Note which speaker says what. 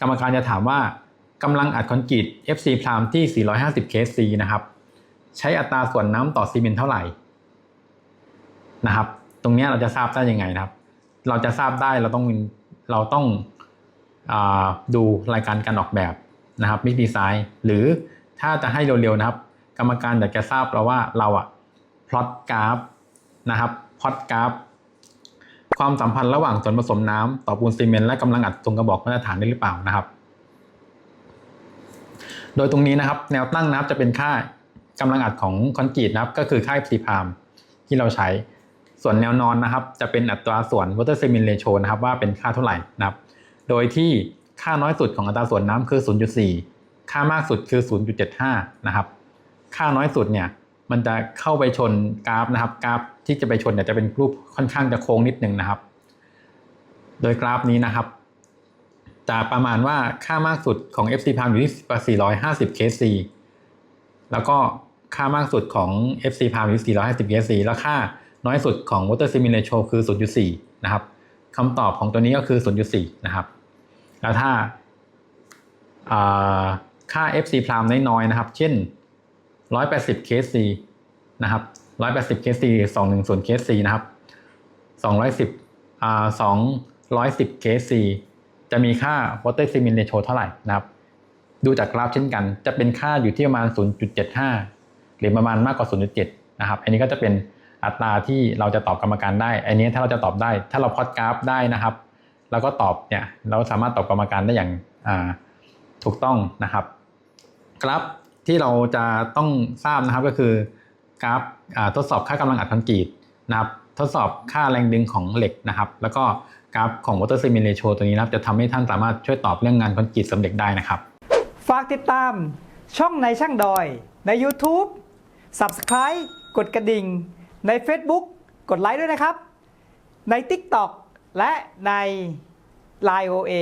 Speaker 1: กรรมการจะถามว่ากำลังอัดคอนกรีต FC พรามที่ 450 kc นะครับ ใช้อัตราส่วนน้ำต่อซีเมนต์เท่าไหร่นะครับ ตรงนี้เราจะทราบได้ยังไงนะครับ เราจะทราบได้เราต้องเราต้องอดูรายการการออกแบบนะครับมิกดีไซน์หรือถ้าจะให้เร็วๆนะครับ กรรมการอยากจะทราบเราว่าเราอะพลอตกราฟนะครับพลอตกราฟ ความสัมพันธ์ระหว่างส่วนผสมน้ำต่อปูนซีเมนต์และกำลังอัดตรงกระบอกมาตรฐานได้หรือเปล่านะครับ โดยตรงนี้นะครับ แนวตั้งนะครับจะเป็นค่ากำลังอัดของคอนกรีตนะครับ ก็คือค่า FC พามที่เราใช้ ส่วนแนวนอนนะครับ จะเป็นอัตราส่วน water cement ratio นะครับว่าเป็นค่าเท่าไหร่นะครับ โดยที่ค่าน้อยสุดของอัตราส่วนน้ำคือ 0.4 ค่ามากสุดคือ 0.75 นะครับ ค่าน้อยสุดเนี่ย มันจะเข้าไปชนกราฟนะครับ กราฟที่จะไปชนเนี่ยจะเป็นรูปค่อนข้างจะโค้งนิดนึงนะครับ โดยกราฟนี้นะครับจะประมาณว่าค่ามากสุดของ FC พามอยู่ที่ 450 kc แล้วก็ค่ามากสุดของ FC พามอยู่ที่450 kc แล้วค่าน้อยสุดของ water cement ratio คือ 0.4 นะครับคำตอบของตัวนี้ก็คือ 0.4 นะครับ แล้วถ้าค่า FC พามน้อยๆนะครับ เช่น 180 kc นะครับ180 kc 210 kc นะครับ210อ่า210 kc จะมีค่า water cement ratio เท่าไหร่นะครับ ดูจากกราฟเช่นกัน จะเป็นค่าอยู่ที่ประมาณ 0.75 หรือประมาณมากกว่า 0.7 นะครับ อันนี้ก็จะเป็นอัตราที่เราจะตอบกรรมการได้ อันนี้ถ้าเราจะตอบได้ ถ้าเราพอตกราฟได้นะครับ เราก็ตอบเนี่ย เราสามารถตอบกรรมการได้อย่างาถูกต้องนะครับ กราฟ ที่เราจะต้องทราบนะครับก็คือกราฟทดสอบค่ากำลังอัดคอนกรีตนะครับทดสอบค่าแรงดึงของเหล็กนะครับ แล้วก็กราฟของ water cement ratio ตัวนี้นะครับ จะทำให้ท่านสามารถช่วยตอบเรื่องงานคอนกรีตสำเร็จได้นะครับ
Speaker 2: ฝากติดตามช่องในช่างดอย ใน YouTube Subscribe กดกระดิ่ง ใน Facebook กดไลค์ด้วยนะครับ ใน TikTok และใน Line OA